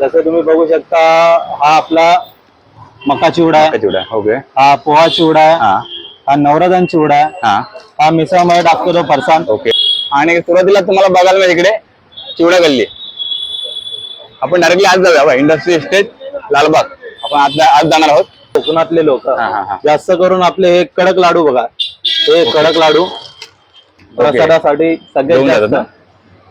जसं तुम्ही बघू शकता हा आपला मका चिवडा आहे. चिवडा ओके. हा पोहा चिवडा आहे. हा. हा नवरदन चिवडा आहे. हा. हा मिसळमध्ये टाकतो तो फरसाण ओके. आणि सुरुवातीला तुम्हाला बघायला मिळेल इकडे चिवडा गल्ली. आपण डायरेक्टली आज जाऊया बा इंडस्ट्री इस्टेट लालबाग. आपण आज आज जाणार आहोत. कोकणातले लोक. हा हा हा. जास्त करून आपले हे कडक लाडू बघा. हे कडक लाडू. प्रसादासाठी घेऊन जातात? जास्त.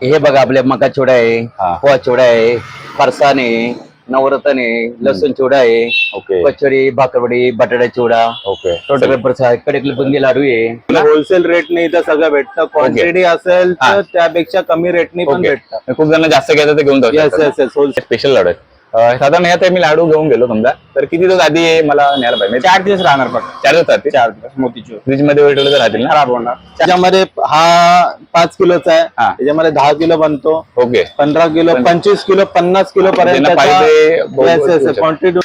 हे बघा आपल्या मका चिवडा आहे हा. पोहा चिवडा आहे. फरसाण आहे नवरत्न आहे लसूण चिवडा आहे ओके. कचोरी भाकरवडी बटाटा चिवडा ओके. टोटल प्रसादकडे बुंदी लाडू आहे. होलसेल रेटने इथं सगळं भेटतं. क्वांटिटी असेल. तर त्यापेक्षा कमी रेटने पण ओके भेटतं. खूप जण जास्त घ्यायचं ते घेऊन येस जाऊ येस येस होलसेल स्पेशल लाडू आहेत. साधारण ह्यात मी लाडू घेऊन गेलो समजा. तर किती दिवस आधी मला न्यायला पाहिजे? म्हणजे चार दिवस राहणार फक्त. चार दिवस राहतील चार दिवस मोतीचूर. फ्रीजमध्ये तर राहतील ना? खराब होणार. त्याच्यामध्ये हा पाच किलोचा आहे. हा. त्याच्यामध्ये दहा किलो बनतो. ओके. पंधरा किलो पंचवीस किलो पन्नास किलो पर्यंत ज्यांना पाहिजे बहु- देऊ शकतो. क्वांटिटी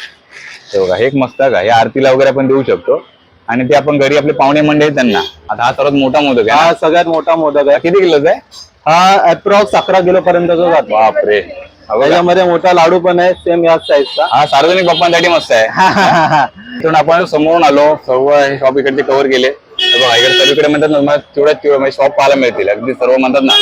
हे बघा हे एक मस्त आहे. का हे आरतीला वगैरे आपण देऊ शकतो. आणि ते आपण घरी आपले पाहुणे मंडळी आहेत त्यांना. आता हा सर्वात मोठा मोदक आहे हा? सगळ्यात मोठा मोदक आहे. किती किलोचा आहे? हा अप्रॉक्स अकरा किलो पर्यंत जातो. बापरे. त्याच्यामध्ये मोठा लाडू पण आहे सेम याच साईजचा हा सार्वजनिक बाप्पांसाठी मस्त आहे. इथून आपण समोरून आलो सर्व हे शॉप इकडचे कव्हर केले. बघा इकडे सगळीकडे म्हणतात ना चिवडा म्हणजे शॉप पाहायला मिळतील. अगदी सर्व म्हणतात ना.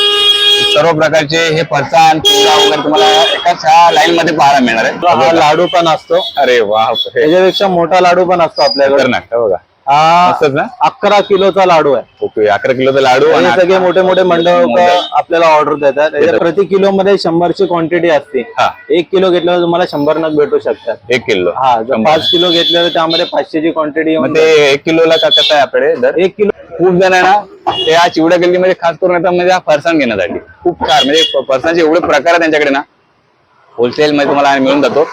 सर्व प्रकारचे हे फरसाण चिवडा वगैरे तुम्हाला एकाच ह्या लाईन मध्ये पाहायला मिळणार हा आहे लाडू पण असतो. अरे वा त्याच्यापेक्षा मोठा लाडू पण असतो आपल्याकडे. बघा. हा ना अकरा किलोचा लाडू आहे. ओके अकरा किलोचा लाडू हे आणि सगळे मोठे मोठे मंडळ. आपल्याला ऑर्डर देतात. त्याच्या प्रति किलो मध्ये शंभरची क्वांटिटी असते. हा. एक किलो घेतल्यावर तुम्हाला शंभर नग भेटू शकतात. एक किलो. हा. पाच किलो घेतलं तर त्यामध्ये पाचशेची क्वांटिटी एक किलोला का कसं आहे आपल्याकडे दर? एक किलो खूप जण आहे ना ते या चिवडा गल्लीमध्ये खास करून येतात म्हणजे हा फरसाण घेण्यासाठी. खूप कार म्हणजे फरसाणचे एवढे प्रकार आहेत त्यांच्याकडे ना. होलसेल मध्ये तुम्हाला मिळून जातो.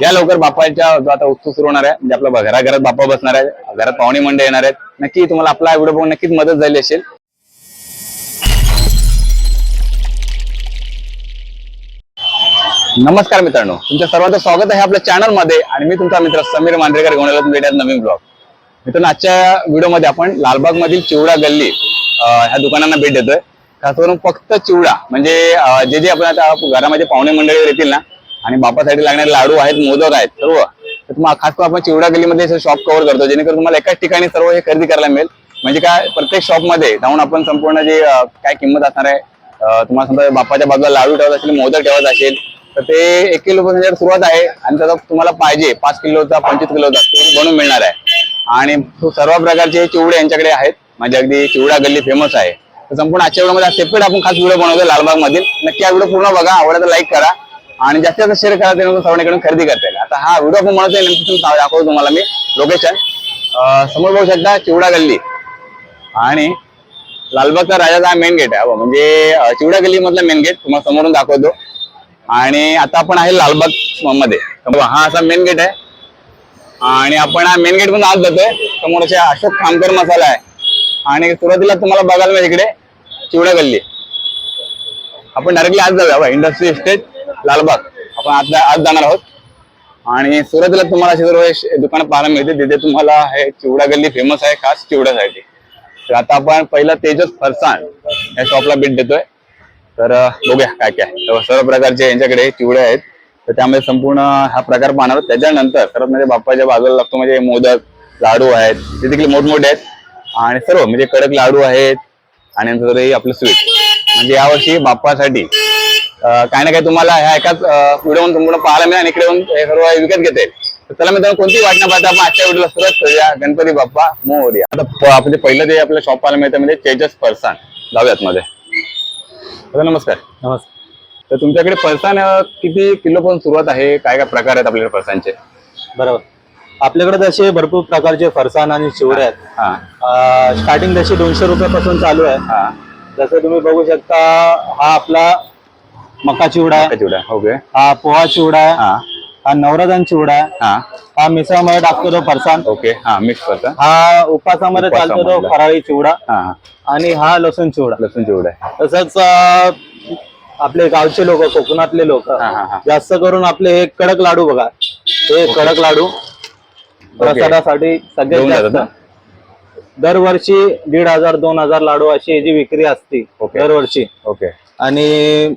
या लवकर बापांच्या जो आता उत्सव सुरू होणार आहे म्हणजे आपल्या घराघरात बाप्पा बसणार आहे घरात पाहुणे मंडळ येणार आहेत नक्की तुम्हाला आपला व्हिडिओ बघून नक्कीच मदत झाली असेल. नमस्कार मित्रांनो तुमच्या सर्वांचं स्वागत आहे आपल्या चॅनलमध्ये आणि मी तुमचा मित्र समीर मांढरेकर घेऊन आलो तुमच्या नवीन ब्लॉग. मित्रांनो आजच्या व्हिडिओमध्ये आपण लालबाग मधील चिवडा गल्ली ह्या दुकानांना भेट देतोय. खास करून फक्त चिवडा म्हणजे जे जे आपण आता घरामध्ये पाहुणे मंडळीवर येतील ना आणि बापासाठी लागणारे लाडू आहेत मोदक आहेत सर्व. तर तुम्हाला खास करून आपण चिवडा गलीमध्ये शॉप कव्हर करतो जेणेकरून तुम्हाला एकाच ठिकाणी सर्व हे खरेदी करायला मिळेल. म्हणजे काय प्रत्येक शॉपमध्ये जाऊन आपण संपूर्ण जे काय किंमत असणार आहे तुम्हाला समजा बापाच्या बाजूला लाडू ठेवत असेल मोदक ठेवत असेल तर ते एक किलो पासून सुरुवात आहे. आणि त्याचा तुम्हाला पाहिजे पाच किलोचा पंचवीस किलोचा बनवून मिळणार आहे. आणि सर्व प्रकारचे चिवडे यांच्याकडे आहेत. म्हणजे अगदी चिवडा गल्ली फेमस आहे. तर संपूर्ण आजच्या व्हिडिओ सेपरेट आपण खास व्हिडिओ बनवतो लालबाग मधील नक्की हा व्हिडिओ पूर्ण बघा. आवडला तर लाईक करा. आणि जास्तीत जास्त शेअर करा त्यानंतर सर्वांकडून खरेदी करता येईल. आता हा व्हिडिओ आपण बनवतोय नेमकी दाखवतो तुम्हाला मी. लोकेशन समोर बघू शकता चिवडा गल्ली. आणि लालबागचा राजाचा हा मेन गेट आहे. हो, म्हणजे चिवडा गल्ली मधला मेन गेट तुम्हाला समोरून दाखवतो. आणि आता आपण आहे लालबागमध्ये. हा असा मेन गेट आहे. आणि आपण हा मेन गेट मधून आज जातोय. समोर असे अशोक खामकर मसाला आहे. आणि सुरुवातीला तुम्हाला बघायला मिळेल इकडे चिवडा गल्ली. आपण डायरेक्टली आज जाऊया. हो, इंडस्ट्री इस्टेट लालबाग. आपण आज आज जाणार आहोत. आणि सुरतला तुम्हाला असे सर्व दुकानं पाहायला मिळते तिथे तुम्हाला हे चिवडा गल्ली फेमस आहे खास चिवड्यासाठी. तर आता आपण पहिला तेजस फरसाण या शॉपला भेट देतोय. तर बघूया काय काय तर सर्व प्रकारचे यांच्याकडे चिवडे आहेत. तर त्यामध्ये संपूर्ण हा प्रकार पाहणार त्याच्यानंतर सर्वात म्हणजे बाप्पाच्या बाजूला लागतो म्हणजे मोदक लाडू आहेत. ते देखील मोठमोठे आहेत. आणि सर्व म्हणजे कडक लाडू आहेत. आणि नंतर आपलं स्वीट म्हणजे यावर्षी बाप्पासाठी काही ना काही तुम्हाला ह्या एकाच व्हिडिओ संपूर्ण पाहायला मिळेल आणि इकडे येऊन हे सर्व विकत घेता. चला मित्रांनो कोणती वाट न पाहता आपण आजच्या व्हिडिओला सुरुवात करूया. गणपती बाप्पा मोर्या. आता आपण पहिलं जे आपलं शॉप पाहायला मिळतं म्हणजे तेजस फरसाण जाऊयात मध्ये. नमस्कार. नमस्कार. तर तुमच्याकडे फरसाण अं, किती किलो पासून सुरुवात आहे? काय काय प्रकार आहेत आपल्याकडे फरसाणचे बरोबर. आपल्याकडे तसे भरपूर प्रकारचे फरसाण आणि चिवडे आहेत. हा. स्टार्टिंग तशी दोनशे रुपयापासून चालू आहे. हा. जसं तुम्ही बघू शकता हा आपला मका चिवडा आहे चिवडा ओके हा पोहा चिवडा आहे हा. हा नवरदन चिवडा आहे हा. हा मिसळमध्ये टाकतो तो फरसाण. ओके. हा मिक्स फरसाण. हा उपासामध्ये चालतो तो. फराळी चिवडा हा हा. आणि हा लसूण चिवडा लसूण चिवडा आहे तसंच अं, आपले गावचे लोक कोकणातले लोक हा हा हा. जास्त करून आपले हे कडक लाडू बघा. हे कडक लाडू प्रसादासाठी सगळ्यात जास्त? दरवर्षी दीड हजार दोन हजार लाडू अशी याची विक्री असते. दरवर्षी. ओके. आणि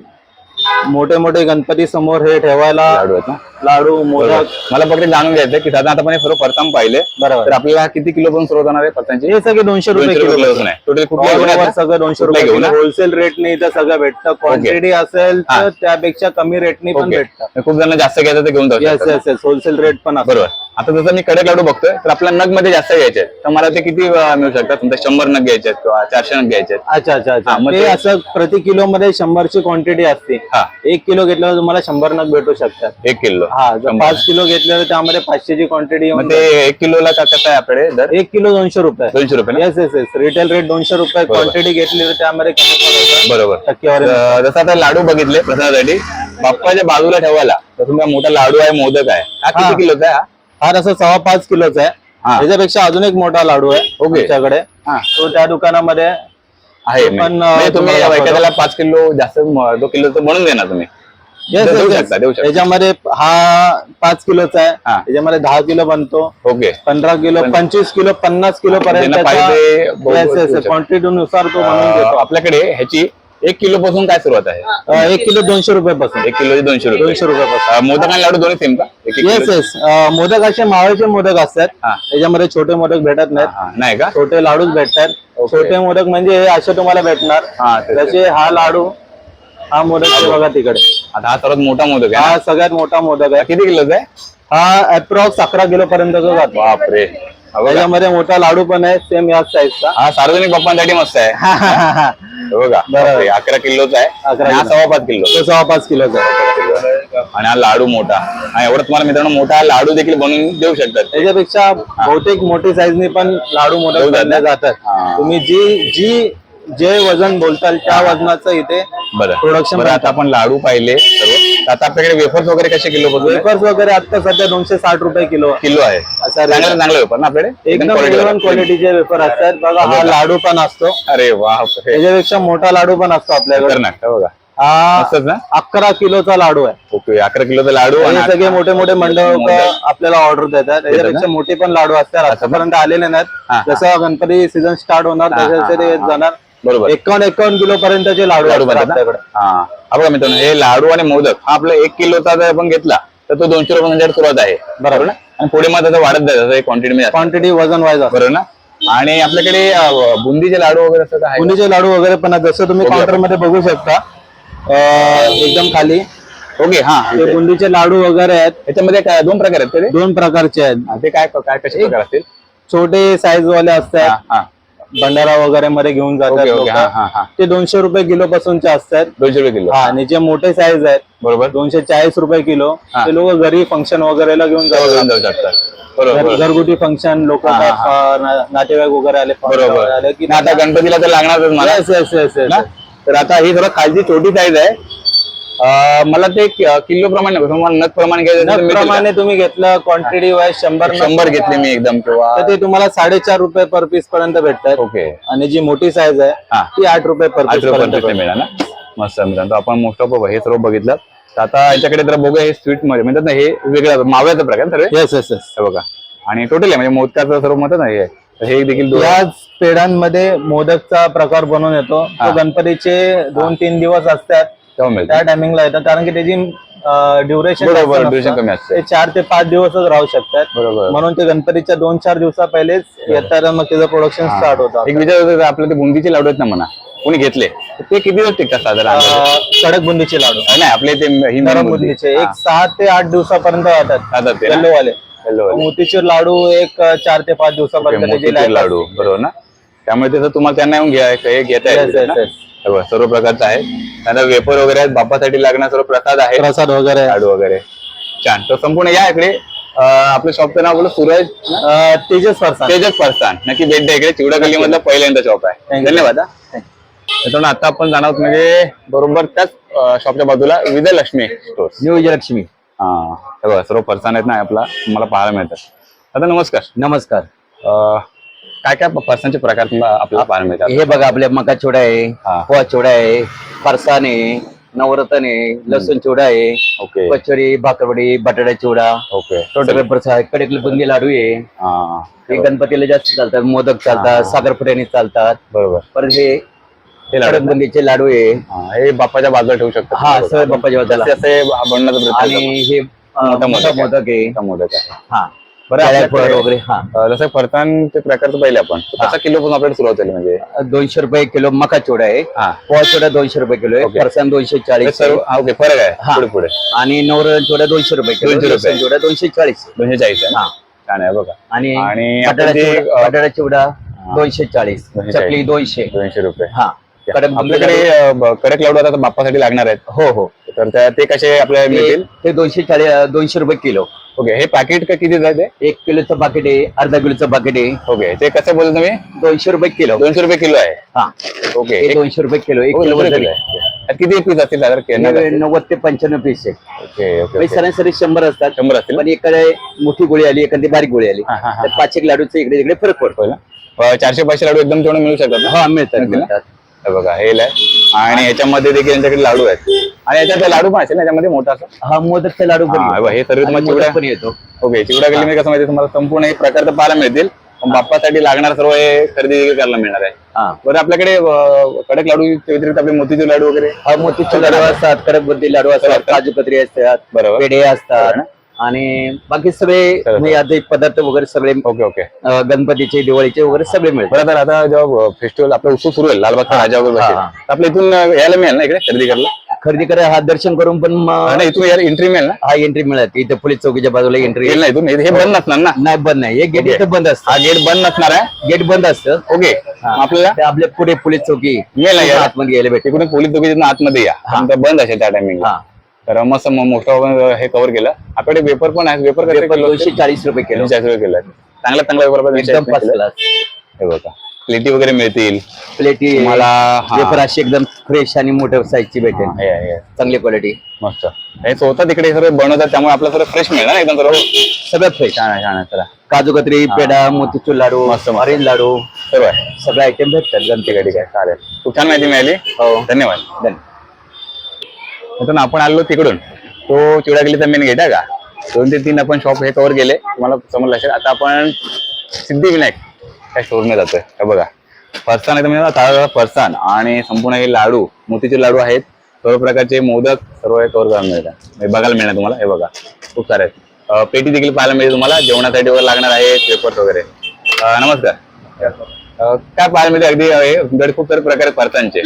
मोठे मोठे गणपती समोर हे ठेवायला लाडू आहेत ना? लाडू मोदक. मला फक्त जाणून घ्यायचं की साधारण आपण हे सर्व प्रथम पाहिले बरोबर. तर आपल्याला किती किलो पण सुरुवात होणार आहे पत्त्यांची हे सगळे दोनशे रुपये किलो. टोटल कुठल्या घेऊन? सगळं दोनशे रुपये घेऊ ना? होलसेल रेटने इथं सगळं भेटतं. क्वांटिटी असेल तर त्यापेक्षा कमी रेटने पण. भेटतं. खूप जण जास्त घ्यायचं ते घेऊन जाऊ होलसेल रेट पण बरोबर. आता जसं मी कडक लाडू बघतोय तर आपल्याला नगमध्ये जास्त घ्यायचे आहेत. तर मला ते किती मिळू शकतात? समजा शंभर नग घ्यायचे आहेत किंवा चारशे नग घ्यायचे आहेत. अच्छा अच्छा अच्छा. मग ते असं प्रति किलो मध्ये शंभरची क्वांटिटी असते. हा. एक किलो घेतल्यावर तुम्हाला शंभर नग भेटू शकतात. एक किलो. हा जर पाच किलो घेतलं तर त्यामध्ये पाचशेची क्वांटिटी मग ते एक किलोला का कसं आहे आपल्याकडे दर एक किलो दोनशे रुपये दोनशे रुपये ना yes yes yes retail rate दोनशे रुपये क्वांटिटी घेतली तर त्यामध्ये कमी पण होतं. बरोबर टक्केवारी जसं आता लाडू बघितले प्रसादासाठी बाप्पाच्या बाजूला ठेवायला तर तुमचा मोठा लाडू आहे मोदक आहे हा. किती किलोचा आहे हा? हा असं सव्वा पाच किलोचा आहे हा. त्याच्यापेक्षा अजून एक मोठा लाडू आहे ओके. आमच्याकडे हा. तो त्या दुकानामध्ये आहे पण, म्हणजे अं, तुम्ही तुम्हाला दाखवतो. एखाद्याला पाच किलो जास्त म- दो किलो तर बनवून देणार तुम्ही Yes, देऊ yes, yes. शकता, देऊ शकता. त्याच्यामध्ये हा पाच किलोचा आहे. हा. त्याच्यामध्ये दहा किलो बनतो. ओके. पंधरा किलो पंचवीस किलो पन्नास किलो पर्यंत ज्यांना पाहिजे, बहु- देऊ शकतो. क्वांटिटी नुसार तो बनवून अं, देतो. आपल्याकडे ह्याची एक किलो पासून काय सुरुवात आहे? अं, एक किलो दोनशे रुपये पासून. एक किलो दोनशे रुपये. दोनशे रुपयापासून अं, मोदक आणि लाडू दोन्ही सेम का? एक एक येस किलो? येस मोदक असे मावळचे मोदक असतात. हा. त्याच्यामध्ये छोटे मोदक भेटत नाहीत. हा, नाही का? छोटे लाडूच भेटतात. छोटे मोदक म्हणजे हे असे तुम्हाला भेटणार. हा तेच. जसे हा लाडू हा मोदक ते बघा तिकडे. आता हा सर्वात मोठा मोदक आहे हा सगळ्यात मोठा मोदक आहे. किती किलोचा आहे? हा अप्रॉक्स अकरा किलो पर्यंत जातो. बापरे. हा बघा. त्याच्यामध्ये मोठा लाडू पण आहे सेम याच साईजचा हा सार्वजनिक बाप्पांसाठी मस्त आहे. हे बघा. बरोबर. बापरे, अकरा किलोचा आहे. अकरा आणि हा किलो. सव्वा पाच किलो. तो सव्वा पाच किलोचा आहे. आणि हा लाडू मोठा. आणि एवढं तुम्हाला मित्रांनो मोठा लाडू देखील बनवून देऊ शकतात. त्याच्यापेक्षा बहुतेक मोठी साईजने पण लाडू मोदक बनले जातात. तुम्ही जी जी जे वजन बोलताल त्या वजनाचं इथे बरं. Production बरं आता आपण लाडू पाहिले सर्व. आता आपल्याकडे वेफर्स वगैरे कसे किलो पासून वेफर्स वगैरे आता सध्या दोनशे साठ रुपये किलो. किलो आहे. असा चांगलं चांगलं वेफर ना आपल्याकडे? एकदम क्वालिटीचे वेफर असतात. बघा हा लाडू पण असतो. अरे वा त्याच्यापेक्षा मोठा लाडू पण असतो आपल्याकडे. खतरनाक हे बघा हा ना? अकरा किलोचा लाडू आहे. ओके अकरा किलोचा लाडू आणि हे सगळे मोठे मोठे मंडळ आपल्याला ऑर्डर देतात. त्याच्यापेक्षा मोठे पण लाडू असतात. आतापर्यंत आलेले. नाहीत. जसं गणपती सीझन स्टार्ट होणार त्याच्या ते जाणार. बरोबर. एकावन्न एकावन्न किलो पर्यंतचे लाडू लाडू असतात बनतात ना? आपल्याकडे हा. हा बघा मित्रांनो हे लाडू आणि मोदक हा आपला एक किलोचा जर आपण घेतला तर तो दोनशे रुपयांच्या सुरुवात आहे. बरोबर. ना? आणि पुढे मग त्याचं वाढत जातं क्वांटिटी मध्ये क्वांटिटी वजन वाईज असतात बरोबर ना? आणि आपल्याकडे अं, बुंदीचे लाडू वगैरे असं काय आहे. का? बुंदीचे लाडू वगैरे पण आहेत जसं तुम्ही काउंटरमध्ये बघू शकता अं, एकदम खाली. ओके हा. ते बुंदीचे लाडू वगैरे आहेत. याच्यामध्ये काय दोन प्रकार आहेत का ते? दोन प्रकारचे आहेत. हा, ते काय काय कसे प्रकार असतील? छोटे साईज वाले हा असतात हा. भंडारा वगैरे मध्ये घेऊन जातात लोकं. ते दोनशे रुपये किलो पासूनचे असतात. दोनशे रुपये किलो. हा आणि जे मोठे साईज आहेत बरोबर. दोनशे चाळीस रुपये किलो हा. ते लोक घरी फंक्शन वगैरेला घेऊन जातात. घेऊन जाऊ शकतात बरोबर. घर- घरगुती फंक्शन लोक हा, हा, नातेवाईक वगैरे आले बरोबर. वगैरे आले की आता गणपतीला तर लागणारच मला येस येस ना? तर आता ही थोडं खालची छोटी साईज आहे. मला ते किलो प्रमाणे नग प्रमाणे घ्यायचं? प्रमाणे तुम्ही घेतलं क्वांटिटी वाईज शंभर शंभर घेतली मी एकदम किंवा तर ते तुम्हाला साडेचार रुपये पर पीस पर्यंत भेटतात. ओके. आणि जी मोठी साईज हा. आहे ती आठ रुपये पर पीस. मिळाला ना? मस्त मित्रांनो आपण मोस्ट ऑफ हे सर्व बघितलं. तर आता याच्याकडे जर बघूया हे स्वीटमध्ये म्हणतात ना हे वेगळं माव्याचा प्रकार सर्व? येस येस येस बघा. आणि टोटल आहे म्हणजे मोदकाचं सर्व म्हणतात ना हे तर हे देखील याच पेढ्यांमध्ये मोदकचा प्रकार बनवून येतो. तो गणपतीचे दोन तीन दिवस असतात. तेव्हा मिळतं. त्या टायमिंगला येतात कारण की त्याची ड्युरेशन बरोबर ड्युरेशन कमी असते. ते चार ते पाच दिवसच राहू शकतात. बरोबर. म्हणून ते गणपतीच्या दोन चार दिवसा पहिलेच येतात आणि मग त्याचं प्रोडक्शन स्टार्ट होतं. एक विचार होतं आपले ते बुंदीचे लाडू आहेत ना म्हणा. कोणी घेतले? तर ते किती दिवस टिकतात साधारण? अं, कडक बुंदीचे लाडू. नाही आपले ते ही नरम बुंदीचे. एक सहा ते आठ दिवसापर्यंत येतात खातात ते ना? येल्लो वाले Yellow वाले. मोतीचूर लाडू एक अं, चार ते पाच दिवसापर्यंत त्याची मोतीचूर life लाडू. बरोबर ना? त्यामुळे त्याचं तुम्हाला त्यांना येऊन घ्या हे घेता Yes, येईल yes, ना? yes. सर्व प्रकारचं आहे. त्यानंतर वेपर वगैरे आहेत बाप्पासाठी लागणार सर्व प्रसाद आहे प्रसाद वगैरे लाडू वगैरे. छान. तर संपूर्ण या इकडे अं, आपलं शॉपचं नाव बोल सूरज अं, तेजस फरसाण तेजस फरसान. नक्की भेट द्या इकडे. चिवडा गल्ली मधलं पहिल्यांदा शॉप आहे. Thank you. धन्यवाद हा. मित्रांनो आता आपण जाणार आहोत म्हणजे बरोबर त्याच शॉपच्या बाजूला विजयलक्ष्मी स्टोर न्यू विजयलक्ष्मी. हा. हे बघा सर्व फरसाण आहेत ना आपला. तुम्हाला पाहायला मिळतात. आता नमस्कार. नमस्कार. अं, काय काय फरसांचे प्रकार तुम्हाला आपल्याला पाहायला मिळतात? हे बघा आपल्या मका चिवडा आहे हा. पोहा चिवडा आहे फरसाण आहे नवरत्न आहे लसूण चिवडा आहे ओके. कचोरी भाकरवडी बटाटा चिवडा ओके. टोटल प्रसाद कडेकली बुंदी लाडू आहे. हा. हे गणपतीला जास्त चालतात मोदक चालतात साखरपुड्याने चालतात. बरोबर. परत हे हे लाडू. बुंदीचे लाडू आहे. हा, हे बाप्पाच्या बाजूला ठेवू शकतो हा सगळे बाप्पाच्या बाजूला. जसे असे बनण्याचा प्रयत्न आणि हे अं, मोठा मोठा मोदक मोदक आहे. मोदक आहे. हा. फळ वगैरे हा. जसं फरसाणचे प्रकारचं पाहिले आपण. कसा किलो पासून आपल्याला सुरुवात झाली म्हणजे. दोनशे रुपये किलो मका चिवडा आहे. पोहा चिवडा दोनशे रुपये किलो आहे. ओके. फरसाण दोनशे चाळीस ओके फरक आहे. पुढे पुढे. आणि नवरन चिवडा दोनशे रुपये किलो. 200 रुपये. लसूण चिवडा दोनशे चाळीस. दोनशे चाळीस आहे हा. छान आहे बघा. आणि आणि बटाटा चिवडा दोनशे चाळीस. दोनशे चकली. दोनशे. दोनशे रुपये. हा. आपल्याकडे. अं, कडक लाडू आता बाप्पासाठी लागणार आहेत. हो हो. तर त्या- ते कसे आपल्याला मिळतील? ते- दोनशे चाळीस दोनशे रुपये किलो. ओके हे पॅकेट का किती आहे एक किलोचं पाकिट आहे अर्धा किलोचं पाकिट आहे. ओके ते कसं बोलतो तुम्ही? दोनशे रुपये किलो. दोनशे रुपये किलो आहे. हा. ओके हे एक- दोनशे रुपये किलो एक किलो दोनशे किलो आहे. किती पीस असतील साधारण? नव्वद ते पंच्याण्णव पीस आहे ओके ओके म्हणजे ओके. सरासरी शंभर असतात. शंभर असतील पण एकडे मोठी गोळी आली एखादी बारीक गोळी आली हा, हा, हा. तर पाच एक लाडूचे इकडे इकडे फरक पडतो. होय ना? अं, चारशे पाचशे लाडू एकदम तेवढं मिळू शकतात ना? हा? मिळतात. हे बघा हे आहे आणि याच्यामध्ये देखील यांच्याकडे लाडू आहेत. आणि याच्यात लाडू पण असेल ना याच्यामध्ये मोठा असं? हा मोदकचे लाडू पण हा, येतो. सर्व आणि तुम्हाला मोदक चिवडा- पण येतो. ओके चिवडा गल्लीमध्ये कसं माहिती तुम्हाला? संपूर्ण हे प्रकार तर पाहायला मिळतील पण बाप्पासाठी लागणार सर्व हे खरेदी देखील करायला मिळणार आहे. हा. बरं आपल्याकडे अं, कडक लाडू व्यतिरिक्त आपले मोतीचूर लाडू वगैरे? हा मोतीचूर लाडू असतात कडक बुंदी लाडू असतात काजू कतरी असतात बरोबर. पेढे असतात. आणि बाकी सगळे. म्हणजे पदार्थ वगैरे सगळे ओके ओके. गणपतीचे दिवाळीचे वगैरे सगळे मिळतात. बरं तर आता जेव्हा फेस्टिवल आपला उत्सव सुरू होईल लालबागचा राजा वगैरे बसेल, आपल्या इथून यायला मिळेल ना इकडे खरेदी करायला खरेदी करा हा दर्शन करून पण मग आणि इथून यार एंट्री मिळेल ना? हा एंट्री मिळत इथे पोलीस चौकीच्या बाजूला एंट्री येईल ना इथून? हे बंद नसणार ना? नाही बंद नाही. हे गेट. इथं बंद असतं. हा गेट बंद नसणार आहे? गेट बंद असतं. ओके. आपल्याला? ते आपले पुढे पोलीस चौकी मिळेल ना यायला? आतमध्ये गेले भेटे तिकडून पोलीस दोघी तिथून आतमध्ये या. बंद असेल त्या टायमिंग हा. तर मस्त आपण हे कव्हर केलं. आपल्याकडे वेपर पण आहे. वेपर दोनशे चाळीस रुपये किलो. चाळीस रुपये किलो. चांगला चांगला वेपर हे बघा. प्लेटी वगैरे मिळतील. प्लेटी हा. वेपर अशी एकदम फ्रेश आणि मोठ्या साईजची भेटेल. चांगली क्वालिटी मस्त. हे स्वतः तिकडे सर्व बनवतात त्यामुळे आपलं सर्व फ्रेश मिळणार ना एकदम सर्व? सगळं फ्रेश छान आहे छान आहे चला. काजू कतरी पेढा मोतीचूर लाडू. ऑरेंज लाडू. सर्व सगळे आयटम भेटतात ठीक आहे चालेल. खूप छान माहिती मिळाली. हो. धन्यवाद. धन्यवाद. मित्रांनो आपण आलो तिकडून. तो चिवडा गेलीचा मेन गेट आहे का? दोन ते तीन आपण शॉप हे कव्हर केले. तुम्हाला समोर लक्षात आता आपण सिद्धिविनायक त्या स्टोरने जातोय. हे बघा. फरसाण एकदम ताजा फरसाण आणि संपूर्ण हे लाडू मोतीचे लाडू आहेत. सर्व प्रकारचे मोदक सर्व हे कव्हर करायला मिळतात. हे बघायला मिळणार तुम्हाला. हे बघा. खूप सारे आहेत. पेटी देखील पाहायला मिळेल तुम्हाला. जेवणासाठी वगैरे लागणार आहे पेपर्स वगैरे. नमस्कार नमस्कार. पाहायला मिळते? अगदी हे खूप सारे प्रकार आहेत फरसाणचे.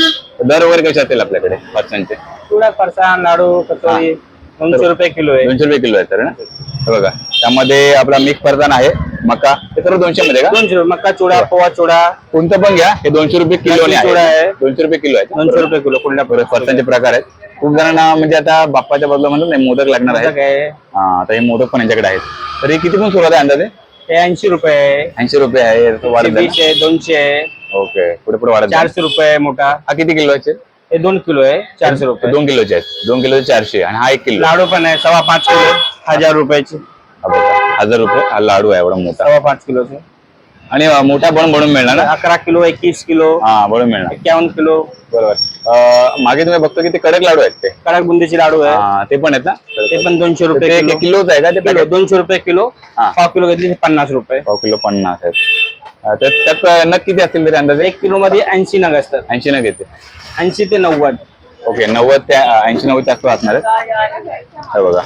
दर वगैरे कसे असतील आपल्याकडे फरसाणचे? चिवडा फरसाण लाडू कचोरी दोनशे रुपये किलो आहे. दोनशे रुपये किलो आहे तर ना? हे बघा त्यामध्ये आपला मिक्स फरसाण आहे मका. हे सर्व दोनशे मध्ये का? दोनशे रुपये मक्का चिवडा पोहा चिवडा कोणतं पण घ्या हे दोनशे रुपये किलो चिवडा आहे. दोनशे रुपये किलो आहे. दोनशे रुपये किलो कुठल्या बरं, फरसाणचे प्रकार आहेत. खूप जणांना म्हणजे आता बाप्पाच्या बाजूला म्हणतात नाही मोदक लागणार आहे. हा तर हे मोदक पण यांच्याकडे आहेत. तर हे किती पण सुरुवात आहे अंदाजे? ते ऐंशी रुपये आहे. ऐंशी रुपये आहे तो वाढत जाईल. वीस आहे दोनशे आहे. ओके पुढे पुढे वाढत. चारशे रुपये आहे मोठा. हा किती किलोचे हे दोन किलो आहे चारशे रुपये. दोन किलोचे आहेत. दोन किलोचे चारशे आणि हा एक किलो. लाडू पण आहे सव्वा पाच किलो हजार रुपयाचे. हा बघा हजार रुपये. हा लाडू आहे एवढा मोठा. सव्वा पाच किलोचे. आणि अं, मोठा पण बनवून मिळणार ना? अकरा किलो एकवीस किलो. हा बनवून मिळणार. एक्यावन्न किलो. बरोबर. मागे तुम्ही बघतो की ते कडक लाडू आहेत ते. कडक बुंदीचे लाडू आहे. हा, ते पण आहेत ना? ते पण दोनशे रुपये ते किलो. किलोच आहे का? ते किलो packet? दोनशे रुपये किलो. हा. पाव किलो घेतली पन्नास रुपये. पाव किलो पन्नास आहेत. त्यात त्यात नग किती असतील तरी अंदाजे? एक किलो मध्ये ऐंशी नग असतात. ऐंशी नग येते ऐंशी ते नव्वद. ओके नव्वद त्या ऐंशी नव्वद आसपास असणार आहेत. हे बघा.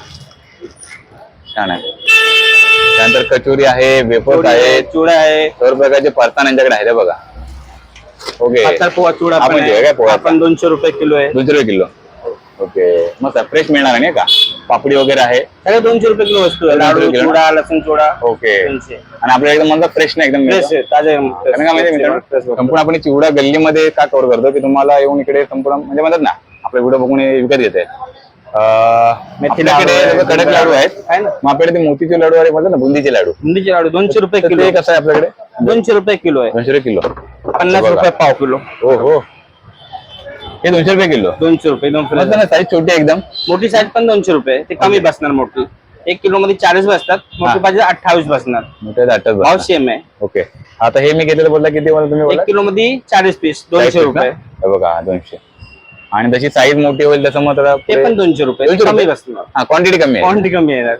छान आहे. त्यानंतर कचोरी आहे वेफर्स आहेत. चिवडा आहे. सर्व प्रकारचे फरसाण यांच्याकडे आहेत हे बघा. ओके पातळ पोहा चिवडा हा पण म्हणजे काय पोहा? हा पण दोनशे रुपये किलो आहे. दोनशे रुपये किलो. ओके मस्त फ्रेश मिळणार नाही का? पापडी वगैरे आहे. सगळे दोनशे रुपये किलो वस्तू आहे. 200 लाडू किलो? चिवडा लसूण चिवडा ओके दोनशे. आणि आपल्या एकदम म्हणतात फ्रेश नाही एकदम फ्रेश मिळतं. आहे ताजे कारण का माहिती मित्रांनो? संपूर्ण आपण चिवडा गल्लीमध्ये का कव्हर करतो? की तुम्हाला येऊन इकडे संपूर्ण म्हणजे म्हणतात ना आपला व्हिडिओ बघून हे विकत घेते मेथी लाडू आहे, कडक लाडू आहेत. आहे ना? मग आपल्याकडे ते मोतीचे लाडू आणि म्हणतात ना बुंदीचे लाडू. बुंदीचे लाडू दोनशे रुपये तर किलो. ते कसं आहे आपल्याकडे? दोनशे रुपये किलो आहे. दोनशे रुपये किलो. पन्नास. रुपये पाव किलो. हो हो. हे दोनशे रुपये किलो. दोनशे रुपये दोनशे साईज छोटी आहे एकदम. मोठी साईज पण दोनशे रुपये. ते कमी बसणार मोठी. एक किलो मध्ये चाळीस बसतात. मोठी पाहिजे अठ्ठावीस बसणार. भाव सेम आहे. ओके. आता हे मी घेतलेलं बोलला किती बोला तुम्ही एक किलो मध्ये चाळीस पीस दोनशे रुपये. हे बघा दोनशे. आणि जशी साईज मोठी होईल तसं मग त्याला ते पण दोनशे रुपये. कमी? बसणार. हा क्वांटिटी कमी आहे. क्वांटिटी कमी येणार.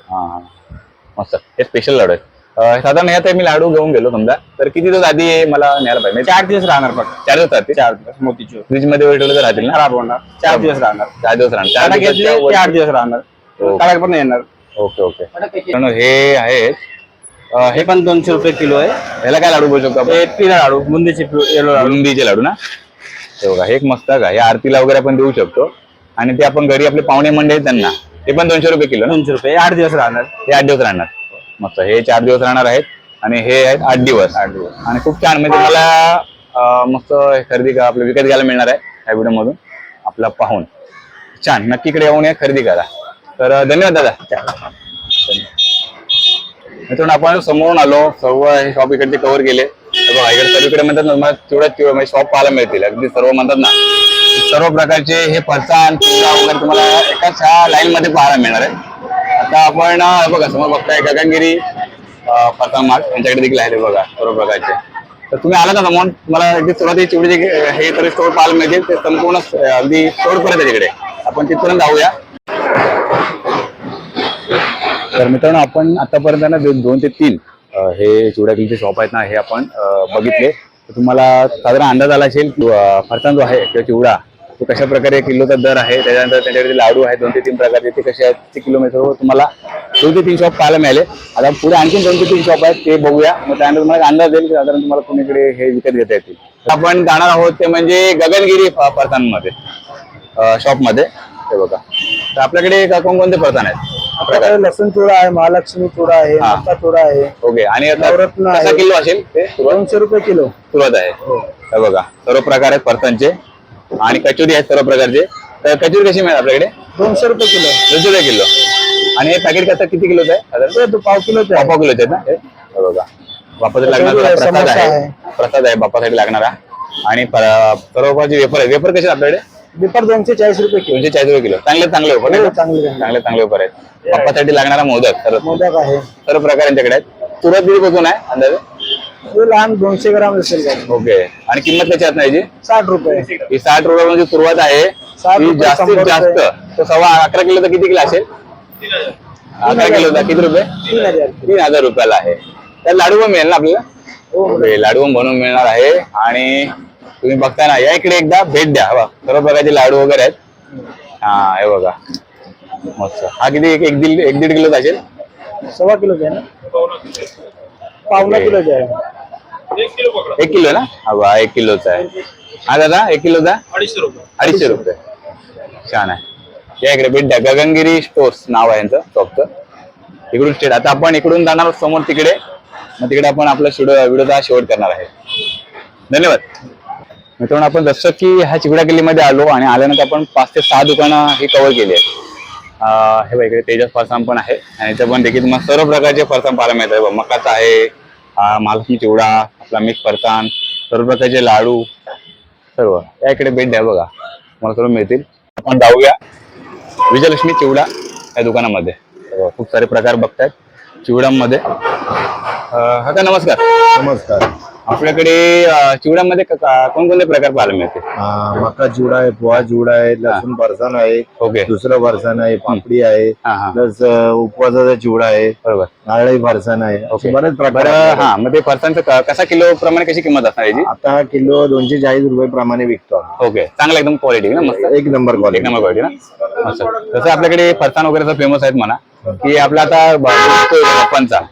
मस्त. हे स्पेशल लाडू आहेत अं, साधारण यात मी लाडू घेऊन गेलो समजा. तर किती दिवस आधी मला न्यायला पाहिजे? म्हणजे चार दिवस राहणार फक्त. चार दिवस राहते चार दिवस मोतीचूर. फ्रीजमध्ये वगैरे ठेवलं तर राहतील ना? खराब होणार. चार दिवस राहणार. चार दिवस राहणार. चार घेतले ते दिवस राहणार. कडक पण येणार. Okay okay. हे आहेत. अं, हे पण दोनशे रुपये किलो आहे. ह्याला काय लाडू बोलू शकतो हे पिरा लाडू बुंदीचे बुंदीचे लाडू ना? हे बघा हे एक मस्त का हे आरतीला वगैरे आपण देऊ शकतो. आणि ते आपण घरी आपले पाहुणे मंडळी आहेत त्यांना. ते पण दोनशे रुपये किलो ना? दोनशे रुपये. हे आठ दिवस राहणार. हे आठ दिवस राहणार. मस्त. हे चार दिवस राहणार आहेत आणि हे आहेत आठ दिवस. आठ दिवस. आणि खूप छान. म्हणजे अं, मस्त हे खरेदी का आपलं विकत घ्यायला मिळणार आहे ह्या व्हिडिओ मधून आपला पाहून. छान. नक्की इकडे येऊन या खरेदी करा. तर धन्यवाद दादा. मित्रांनो आपण समोरून आलो. सर्व हे शॉप इकडचे कव्हर केले. बघा इकडे सर्वीकडे म्हणतात ना चिवडा चिवडा म्हणजे शॉप पाहायला मिळतील. अगदी सर्व म्हणतात ना. सर्व प्रकारचे हे फरसाण वगैरे तुम्हाला एकाच ह्या लाईन मध्ये पाहायला मिळणार आहे. आता आपण बघा समोर बघताय गगनगिरी अं, यांच्याकडे देखील आहे बघा सर्व प्रकारचे. तर तुम्ही आला ना समोर मला अगदी सुरुवातीची चिवडीचे हे तरी स्टोर पाहायला मिळतील ते संपूर्ण अगदी स्टोर पर्यंत तिकडे. आपण तिथपर्यंत जाऊया. तर मित्रांनो आपण आतापर्यंत ना दोन ते तीन हे हे चिवडाकिलीचे शॉप आहेत ना हे आपण बघितले. तुम्हाला साधारण अंदाज आला असेल की, फरसाण जो आहे किंवा चिवडा तो कशा प्रकारे किलोचा दर आहे त्याच्यानंतर त्यांच्याकडे लाडू आहेत दोन ते तीन प्रकारचे ते कसे आहेत ते किलोमीटर तुम्हाला दोन ते तीन शॉप पाहायला मिळाले. आता पुढे आणखी दोन ते तीन शॉप आहेत ते बघूया. मग त्यानंतर तुम्हाला अंदाज येईल की साधारण तुम्हाला पुणेकडे हे विकत घेता येतील. आपण जाणार आहोत ते म्हणजे गगनगिरी फरसाणमध्ये शॉपमध्ये हे बघा. तर आपल्याकडे कोणकोणते फरसाण आहेत? आपल्याकडे लसूण चुडा आहे महालक्ष्मी चुडा आहे. मक्का चुडा आहे. ओके. आणि नवरत्न. किलो असेल ते दोनशे रुपये किलो. सुरुवात आहे. हो. बघा. सर्व प्रकार आहेत फरसाणचे. आणि कचोरी आहेत सर्व प्रकारचे. तर कचोरी कशी मिळेल आपल्याकडे? दोनशे रुपये किलो. दोनशे रुपये किलो. आणि हे पॅकेट कसं किती किलोचं आहे? साधारण? ते दो- पाव किलोचे आहे. पाव किलोचे आहेत ना? हे? हे बघा. बापासाठी लागणारा आहे, प्रसाद आहे. आहे. प्रसाद आहे बापासाठी लागणारा. आणि प्रकारचे वेफर आहे. वेफर कसे आपल्याकडे? दुपार दोनशे चाळीस रुपये किलो. दोनशे चाळीस रुपये किलो. चांगले चांगले वेफर हो, चांगले चांगले. चांगले वेफर आहेत. बापासाठी लागणारा मोदक सर्व मोदक आहे. सर्व प्रकार यांच्याकडे आहेत. सुरुवात किती पासून आहे अंदाजे? हे लहान दोनशे ग्राम असेल? ओके. आणि किंमत कशी असणार याची? साठ रुपये. ही साठ रुपयामध्ये सुरुवात आहे. साठ ही रुपये, जास्तीत शंभर जास्त. तो सव्वा अकरा किलोचा किती किलो असेल? अकरा किलोचा किती रुपये? तीन हजार. तीन हजार रुपयाला आहे. तर लाडू पण मिळेल ना आपल्याला? ओके लाडू पण बनवून मिळणार आहे. आणि तुम्ही बघताय ना या इकडे एकदा भेट द्या. बघा सर्व प्रकारचे लाडू वगैरे आहेत. हा हे बघा. मस्त. हा किती एक एक दीड एक दीड किलोचा असेल? सव्वा आहे ना? किलोचे आहे. एक किलो ना? हा बा एक किलोचा आहे. हा दादा एक किलोचा? अडीचशे रुपये. अडीचशे रुपये. छान आहे. या इकडे भेट द्या गगनगिरी स्टोर्स नाव आहे यांचं शॉपचं इकडून स्टेट आता आपण इकडून जाणार आहोत समोर तिकडे. मग तिकडे आपण आपला व्हिडिओ व्हिडिओचा शेवट करणार आहे. धन्यवाद. मित्रांनो आपण जसं की ह्या चिवडा किल्लीमध्ये आलो आणि आल्यानंतर आपण पाच ते सहा दुकानं ही कव्हर केली आहेत. हे बघा इकडे तेजस फरसाण पण आहे. आणि इथं पण देखील तुम्हाला सर्व प्रकारचे फरसाण पाहायला मिळतात. मकाचा आहे अं, महालक्ष्मी चिवडा आपला मिक्स फरसाण सर्व प्रकारचे लाडू सर्व. या इकडे भेट द्या बघा. मला सर्व मिळतील. आपण जाऊया विजयलक्ष्मी चिवडा या दुकानामध्ये. खूप सारे प्रकार बघतायत चिवड्यांमध्ये. हा का नमस्कार. नमस्कार. आपल्याकडे चिवड्यांमध्ये कोणकोणते प्रकार पाहायला मिळते? मका चिवडा आहे पोहा चिवडा आहे लसूण फरसाण आहे ओके. दुसरं फरसाण आहे पापडी आहे हा हा. प्लस अं, उपवासाचा चिवडा आहे बरोबर. नारळी फरसाण आहे. असे बरेच प्रकार बरं आहेत. हा मग ते फरसाणचं क- कसा किलो प्रमाणे कशी किंमत असणार याची? आता किलो दोनशे चाळीस रुपये प्रमाणे विकतो आम्ही. ओके चांगला एकदम क्वालिटी ना मस्त? एक नंबर एक क्वालिटी नंबर क्वालिटी ना? मस्त तसं आपल्याकडे फरसाण वगैरे फेमस आहेत म्हणा. की आपला आता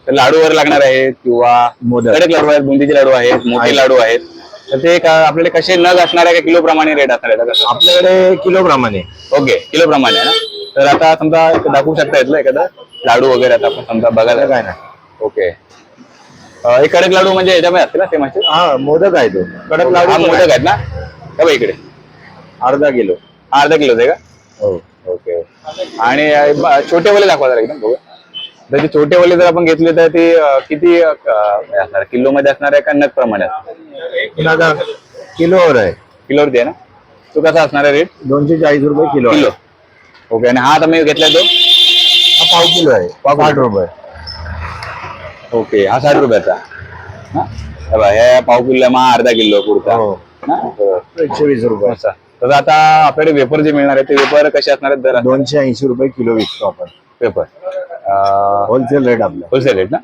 तर लाडू वगैरे लागणार आहेत किंवा मोदक. कडक लाडू आहेत बुंदीचे लाडू आहेत मोठे लाडू आहेत. तर ते आपल्याकडे कसे नग असणार आहे का किलो प्रमाणे रेट असणार आहे? आपल्याकडे किलो प्रमाणे. ओके किलो प्रमाणे ना? तर आता समजा एक दाखवू शकता येतलं एखादा लाडू वगैरे आता आपण समजा बघायला. काय ना ओके. हे कडक लाडू म्हणजे याच्यामध्ये असतील ना ते माहिती? हा मोदक आहे तो. कडक लाडू मोदक आहे. आहेत ना? का इकडे. अर्धा किलो. अर्धा किलो आहे का? हो. आणि छोटे वाले दाखवा जरा एकदम बघू. तर ते छोटे वाले जर आपण घेतले तर ते किती असणार? किलो मध्ये असणार आहे का नग प्रमाणे किलोवर आहे. किलोवरती आहे ना. तो कसा असणार आहे रेट दोनशे चाळीस रुपये किलो. किलो. ओके आणि हा आता मी घेतलाय तो? हा पाव किलो आहे. पाव. साठ रुपये. ओके हा साठ रुपयाचा. हा? पाव किलो आहे, मग अर्धा किलो पुढचा. हो. एकशे वीस रुपये. मस्त. तर आता आपल्याकडे वेपर जे मिळणार आहे ते वेपर कसे असणार आहेत? दर दोनशे ऐंशी रुपये किलो विकतो आपण. पेपर होलसेल रेट आपला. होलसेल रेट ना?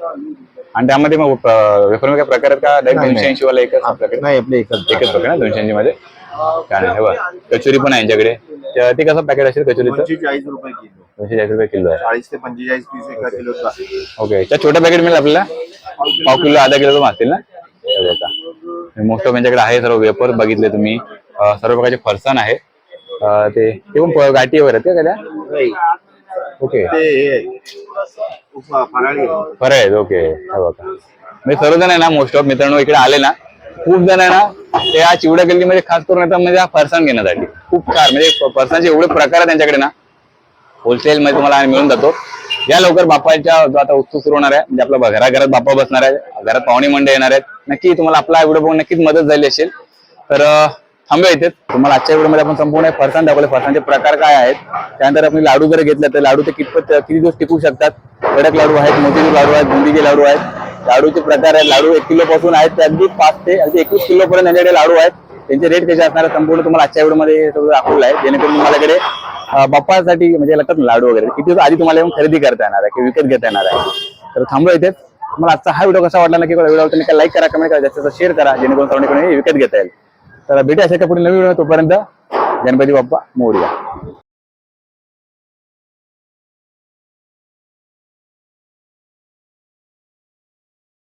आणि त्यामध्ये मग वेफर काय प्रकार आहेत का? नाही, दोनशे. ऐंशी वाला एकच आपल्याकडे? नाही आपले एकच एकच प्रकार ना दोनशे ऐंशी मध्ये? काय नाही हे बघ. कचोरी पण आहे यांच्याकडे. तर ते कसं पॅकेट असेल कचोरीचं? पंचेचाळीस रुपये किलो. दोनशे चाळीस रुपये किलो आहे. चाळीस ते पंचेचाळीस पीस एका किलोचा ओके. त्या छोट्या पॅकेट मिळेल आपल्याला? पाव किलो. अर्धा किलो असतील ना? मोस्ट ऑफ यांच्याकडे आहे सर्व वेपर बघितले तुम्ही. सर्व प्रकारचे फरसाण आहे. ते ते पण प- गाठी वगैरे आहेत का ओके. हे फराळी आहे. बरं आहे ओके. हे बघा. म्हणजे सर्वजण आहे ना मोस्ट ऑफ मित्रांनो इकडे आले ना खूप जण आहे ना ते या चिवड्या गल्लीमध्ये खास करून येतात म्हणजे हा फरसाण घेण्यासाठी. खूप कार म्हणजे फरसाणचे एवढे प्रकार आहेत त्यांच्याकडे ना होलसेल मध्ये तुम्हाला मिळून जातो. या लवकर बाप्पाच्या जो आता उत्सव सुरू होणार आहे म्हणजे आपला घराघरात बाप्पा बसणार आहे घरात पाहुणे मंडळ येणार आहेत. नक्की तुम्हाला आपला व्हिडिओ बघून नक्कीच मदत झाली असेल. तर अं, येते इथे तुम्हाला आजच्या व्हिडिओमध्ये आपण संपूर्ण फरसाण दाखवले फरसाणचे प्रकार काय आहेत? त्यानंतर आपण लाडू जर घेतले तर लाडू ते कितपत किती दिवस टिकू शकतात? कडक लाडू आहेत मोतीचूर लाडू आहेत बुंदीचे लाडू आहेत. लाडूचे प्रकार आहेत. लाडू एक किलो पासून आहेत ते अगदी पाच ते अगदी एकवीस किलो पर्यंत त्यांच्याकडे लाडू आहेत. त्यांचे रेट कसे असणार संपूर्ण तुम्हाला आजच्या व्हिडिओमध्ये सगळं दाखवलं आहे. जेणेकरून तुम्हालाकडे बाप्पासाठी म्हणजे लागतात लाडू वगैरे. किती दिवस आधी तुम्हाला येऊन खरेदी करता येणार आहे किंवा विकत घेता येणार आहे? तर थांबलो इथेच. तुम्हाला आजचा हा व्हिडिओ कसा वाटला नक्की व्हिडिओ तुम्ही लाईक करा कमेंट करा जास्त शेअर करा जेणेकरून सर्वांकडे विकत घेता येईल. तर भेटूया अशा पुढील नवीन तोपर्यंत गणपती बाप्पा मोरया.